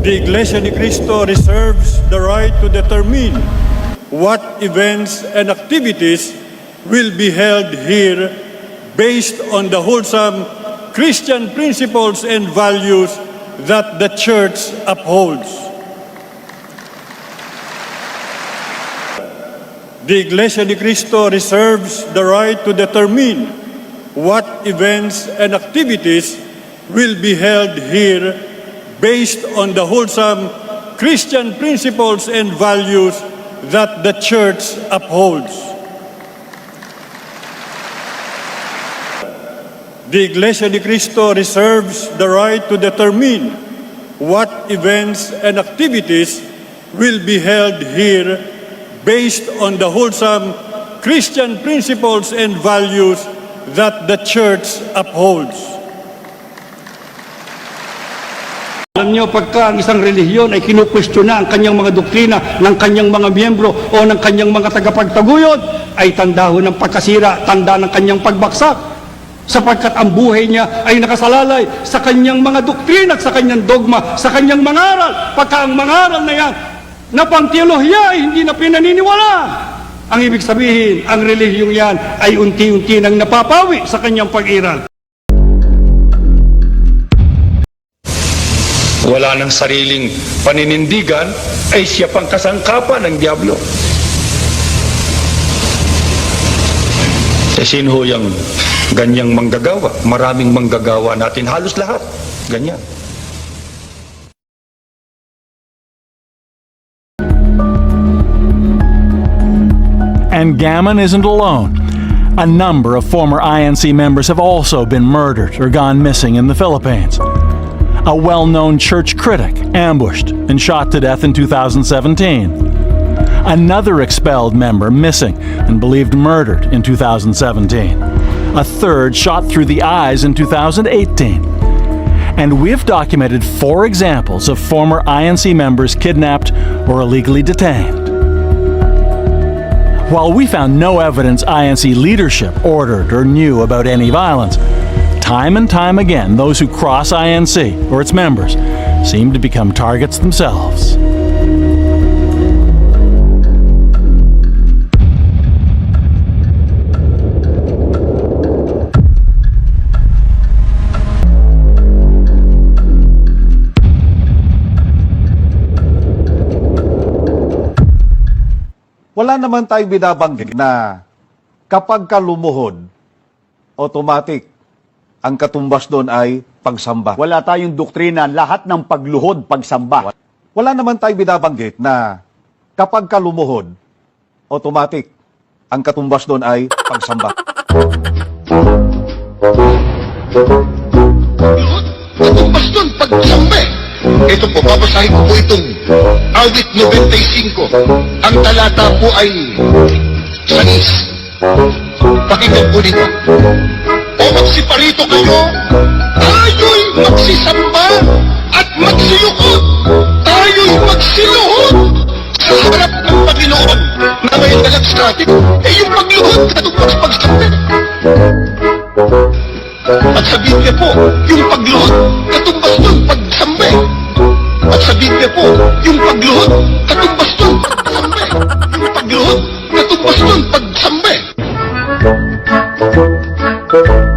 The Iglesia ni Cristo reserves the right to determine what events and activities will be held here based on the wholesome Christian principles and values that the Church upholds. The Iglesia ni Cristo reserves the right to determine what events and activities will be held here based on the wholesome Christian principles and values that the Church upholds. The Iglesia de Cristo reserves the right to determine what events and activities will be held here based on the wholesome Christian principles and values that the Church upholds. Alam niyo, pagka ang isang relihiyon ay kinukwestiyon ang kanyang mga doktrina ng kanyang mga miyembro o ng kanyang mga tagapagtaguyod, ay tanda ho ng pagkasira, tanda ng kanyang pagbaksak. Sapagkat ang buhay niya ay nakasalalay sa kanyang mga doktrina at sa kanyang dogma, sa kanyang mga aral. Pagka ang mga aral na yan, na pang teolohiya ay hindi na pinaniniwala. Ang ibig sabihin, ang relihiyong yan ay unti-unti nang napapawi sa kanyang pag-iral. Wala ng sariling paninindigan, ay siya pang kasangkapan ng Diablo. Eh, sino ho yung ganyang manggagawa? Maraming manggagawa natin, halos lahat. Ganyan. And Gammon isn't alone. A number of former INC members have also been murdered or gone missing in the Philippines. A well known church critic ambushed and shot to death in 2017. Another expelled member missing and believed murdered in 2017. A third shot through the eyes in 2018. And we've documented four examples of former INC members kidnapped or illegally detained. While we found no evidence INC leadership ordered or knew about any violence, time and time again, those who cross INC or its members seem to become targets themselves. wala naman tayong binabanggit na kapag ka lumuhod, automatic, ang katumbas doon ay pagsamba. Wala tayong doktrina, lahat ng pagluhod, pagsamba. Wala naman tayong binabanggit na kapag ka lumuhod, automatic, ang katumbas doon ay pagsamba. Katumbas nun, pagsambe. Ito po, babasahin ko po itong awit 95. Ang talata po ay sanis. Pakinggan po ninyo. O magsiparito kayo, tayo'y magsisamba at magsiyukod. Tayo'y magsiluhod sa harap ng Panginoon na may dalag sa atin. Eh yung pagluhod, katumbas pagsambe. At sa Biblia po, yung pagluhod, katumbas nun pagsambe. At sa Biblia po, yung pagluhod, katumbas nun pagsambe. Yung pagluhod, katumbas nun pagsambe. Ipagtanggalan